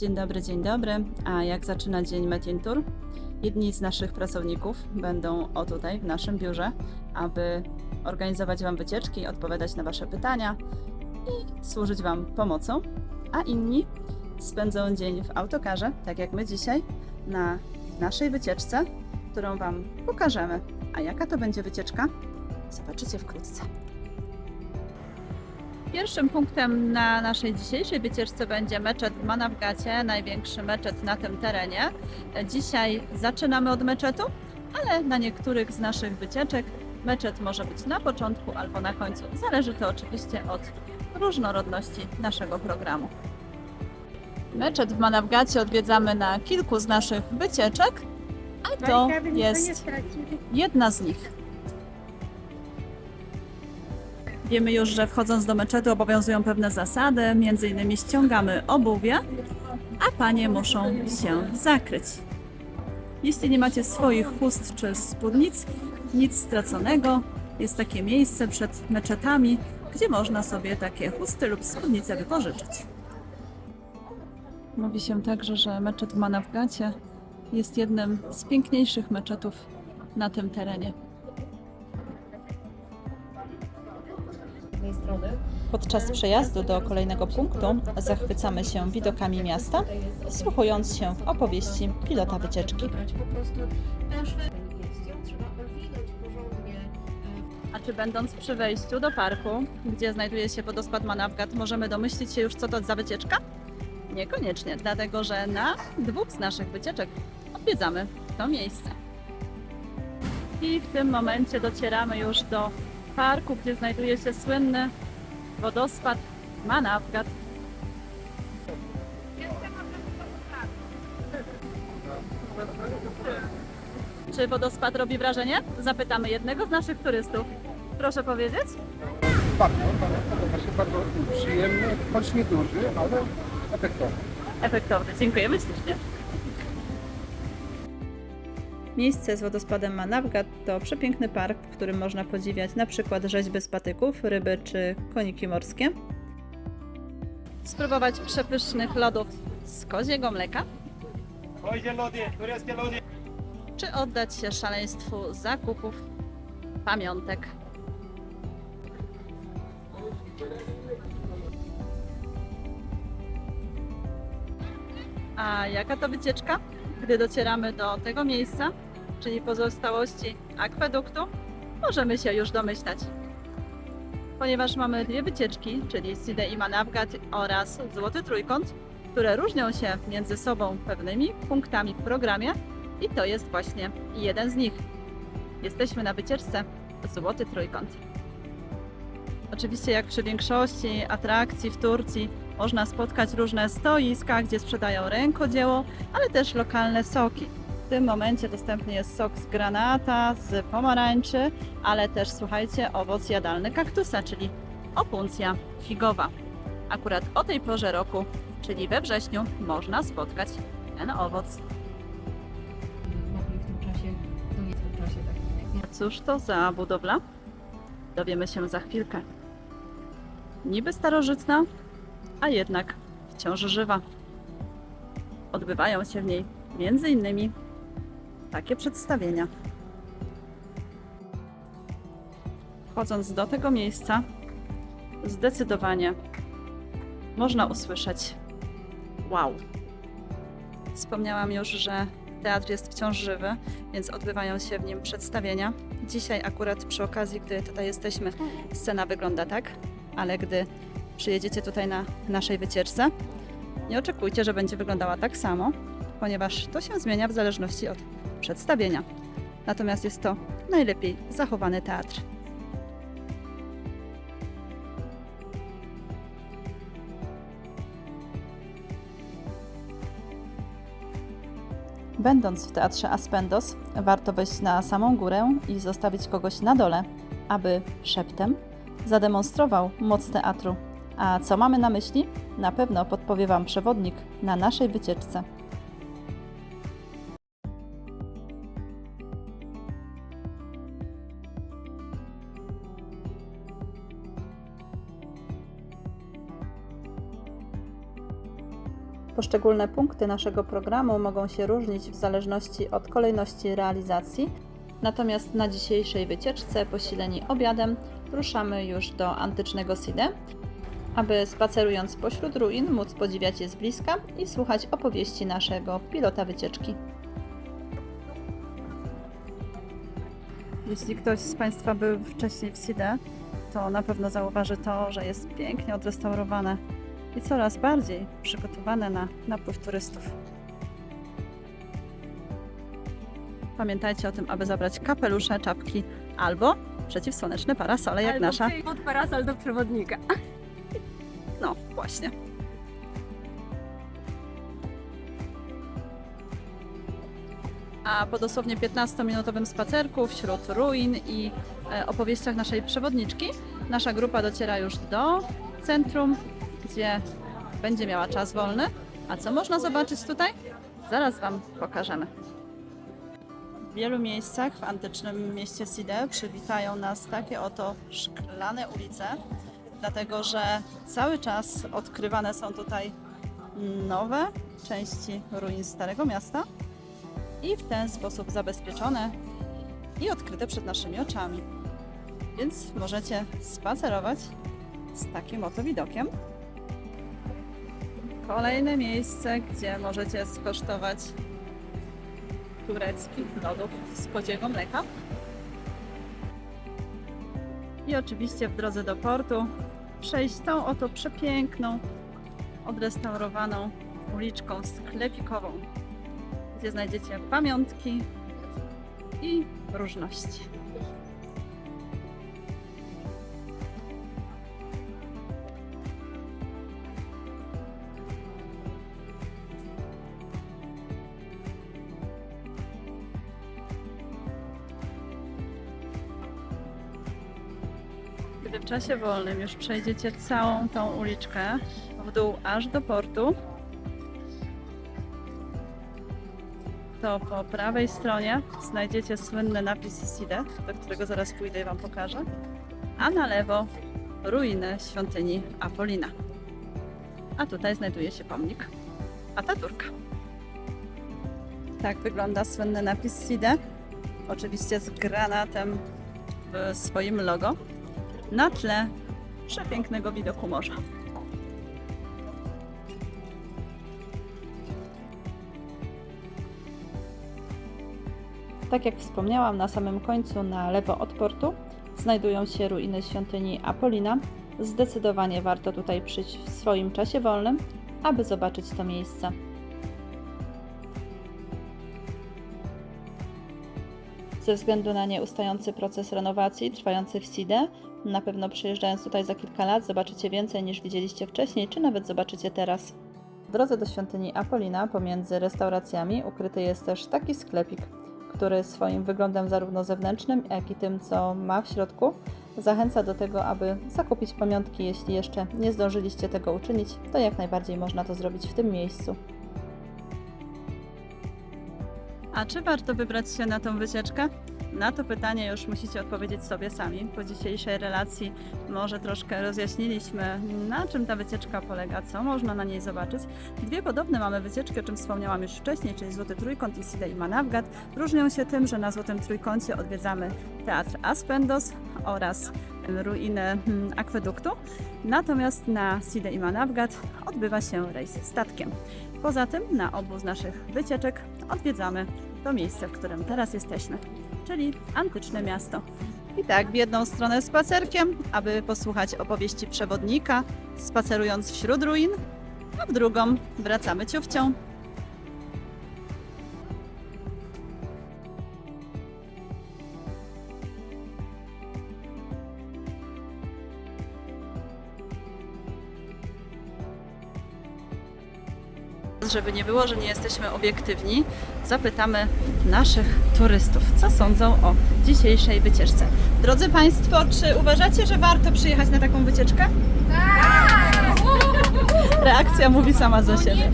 Dzień dobry, dzień dobry. A jak zaczyna dzień Metin Tour? Jedni z naszych pracowników będą o tutaj w naszym biurze, aby organizować Wam wycieczki, odpowiadać na Wasze pytania i służyć Wam pomocą, a inni spędzą dzień w autokarze, tak jak my dzisiaj, na naszej wycieczce, którą Wam pokażemy. A jaka to będzie wycieczka? Zobaczycie wkrótce. Pierwszym punktem na naszej dzisiejszej wycieczce będzie meczet w Manawgacie, największy meczet na tym terenie. Dzisiaj zaczynamy od meczetu, ale na niektórych z naszych wycieczek meczet może być na początku albo na końcu. Zależy to oczywiście od różnorodności naszego programu. Meczet w Manawgacie odwiedzamy na kilku z naszych wycieczek, a to jest jedna z nich. Wiemy już, że wchodząc do meczetu obowiązują pewne zasady, innymi ściągamy obuwie, a panie muszą się zakryć. Jeśli nie macie swoich chust czy spódnic, nic straconego. Jest takie miejsce przed meczetami, gdzie można sobie takie chusty lub spódnice wypożyczyć. Mówi się także, że meczet w Manawgacie jest jednym z piękniejszych meczetów na tym terenie. Podczas przejazdu do kolejnego punktu zachwycamy się widokami miasta, wsłuchując się w opowieści pilota wycieczki. A czy będąc przy wejściu do parku, gdzie znajduje się wodospad Manawgat, możemy domyślić się już, co to za wycieczka? Niekoniecznie, dlatego że na dwóch z naszych wycieczek odwiedzamy to miejsce. I w tym momencie docieramy już do parku, gdzie znajduje się słynny wodospad Manawgat. Czy wodospad robi wrażenie? Zapytamy jednego z naszych turystów. Proszę powiedzieć? Bardzo, bardzo podoba się, bardzo przyjemny, choć nieduży, ale efektowny. Efektowny. Dziękujemy ślicznie. Miejsce z wodospadem Manawgat to przepiękny park, w którym można podziwiać na przykład rzeźby z patyków, ryby czy koniki morskie. Spróbować przepysznych lodów z koziego mleka, Ojdzie lody, tureckie lody. czy oddać się szaleństwu zakupów, pamiątek. A jaka to wycieczka? Gdy docieramy do tego miejsca, czyli pozostałości akweduktu, możemy się już domyślać. Ponieważ mamy dwie wycieczki, czyli Side i Manavgat oraz Złoty Trójkąt, które różnią się między sobą pewnymi punktami w programie i to jest właśnie jeden z nich. Jesteśmy na wycieczce Złoty Trójkąt. Oczywiście jak przy większości atrakcji w Turcji można spotkać różne stoiska, gdzie sprzedają rękodzieło, ale też lokalne soki. Tym momencie dostępny jest sok z granata, z pomarańczy, ale też słuchajcie, owoc jadalny kaktusa, czyli opuncja figowa. Akurat o tej porze roku, czyli we wrześniu, można spotkać ten owoc. Cóż to za budowla? Dowiemy się za chwilkę. Niby starożytna, a jednak wciąż żywa. Odbywają się w niej między innymi takie przedstawienia. Wchodząc do tego miejsca, zdecydowanie można usłyszeć wow. Wspomniałam już, że teatr jest wciąż żywy, więc odbywają się w nim przedstawienia. Dzisiaj akurat przy okazji, gdy tutaj jesteśmy, scena wygląda tak, ale gdy przyjedziecie tutaj na naszej wycieczce, nie oczekujcie, że będzie wyglądała tak samo, ponieważ to się zmienia w zależności od przedstawienia. Natomiast jest to najlepiej zachowany teatr. Będąc w teatrze Aspendos, warto wejść na samą górę i zostawić kogoś na dole, aby szeptem zademonstrował moc teatru. A co mamy na myśli? Na pewno podpowie Wam przewodnik na naszej wycieczce. Poszczególne punkty naszego programu mogą się różnić w zależności od kolejności realizacji. Natomiast na dzisiejszej wycieczce, posileni obiadem, ruszamy już do antycznego Side, aby spacerując pośród ruin móc podziwiać je z bliska i słuchać opowieści naszego pilota wycieczki. Jeśli ktoś z Państwa był wcześniej w Side, to na pewno zauważy to, że jest pięknie odrestaurowane i coraz bardziej przygotowane na napływ turystów. Pamiętajcie o tym, aby zabrać kapelusze, czapki albo przeciwsłoneczne parasole, jak Albo nasza. pod parasol do przewodnika. No, właśnie. A po dosłownie 15-minutowym spacerku wśród ruin i e, opowieściach naszej przewodniczki, nasza grupa dociera już do centrum, gdzie będzie miała czas wolny. A co można zobaczyć tutaj? Zaraz Wam pokażemy. W wielu miejscach w antycznym mieście Side przywitają nas takie oto szklane ulice, dlatego że cały czas odkrywane są tutaj nowe części ruin Starego Miasta i w ten sposób zabezpieczone i odkryte przed naszymi oczami. Więc możecie spacerować z takim oto widokiem. Kolejne miejsce, gdzie możecie skosztować tureckich lodów z koziego mleka. I oczywiście w drodze do portu przejść tą oto przepiękną, odrestaurowaną uliczką sklepikową, gdzie znajdziecie pamiątki i różności. Gdy w czasie wolnym już przejdziecie całą tą uliczkę w dół aż do portu, to po prawej stronie znajdziecie słynny napis Side, do którego zaraz pójdę i Wam pokażę, a na lewo ruiny świątyni Apolina. A tutaj znajduje się pomnik Ataturka. Tak wygląda słynny napis Side, oczywiście z granatem w swoim logo na tle przepięknego widoku morza. Tak jak wspomniałam, na samym końcu, na lewo od portu, znajdują się ruiny świątyni Apolina. Zdecydowanie warto tutaj przyjść w swoim czasie wolnym, aby zobaczyć to miejsce. Ze względu na nieustający proces renowacji trwający w SIDE, na pewno przyjeżdżając tutaj za kilka lat zobaczycie więcej niż widzieliście wcześniej, czy nawet zobaczycie teraz. W drodze do świątyni Apolina pomiędzy restauracjami ukryty jest też taki sklepik, który swoim wyglądem zarówno zewnętrznym, jak i tym, co ma w środku, zachęca do tego, aby zakupić pamiątki. Jeśli jeszcze nie zdążyliście tego uczynić, to jak najbardziej można to zrobić w tym miejscu. A czy warto wybrać się na tą wycieczkę? Na to pytanie już musicie odpowiedzieć sobie sami. Po dzisiejszej relacji może troszkę rozjaśniliśmy, na czym ta wycieczka polega, co można na niej zobaczyć. Dwie podobne mamy wycieczki, o czym wspomniałam już wcześniej, czyli Złoty Trójkąt i Side i Manawgat. Różnią się tym, że na Złotym Trójkącie odwiedzamy Teatr Aspendos oraz ruinę hmm, akweduktu, natomiast na Side i odbywa się rejs statkiem. Poza tym na obu z naszych wycieczek odwiedzamy to miejsce, w którym teraz jesteśmy, czyli antyczne miasto. I tak, w jedną stronę spacerkiem, aby posłuchać opowieści przewodnika, spacerując wśród ruin, a w drugą wracamy ciufcią. Żeby nie było, że nie jesteśmy obiektywni, zapytamy naszych turystów, co sądzą o dzisiejszej wycieczce. Drodzy Państwo, czy uważacie, że warto przyjechać na taką wycieczkę? Tak! Reakcja mówi sama za siebie.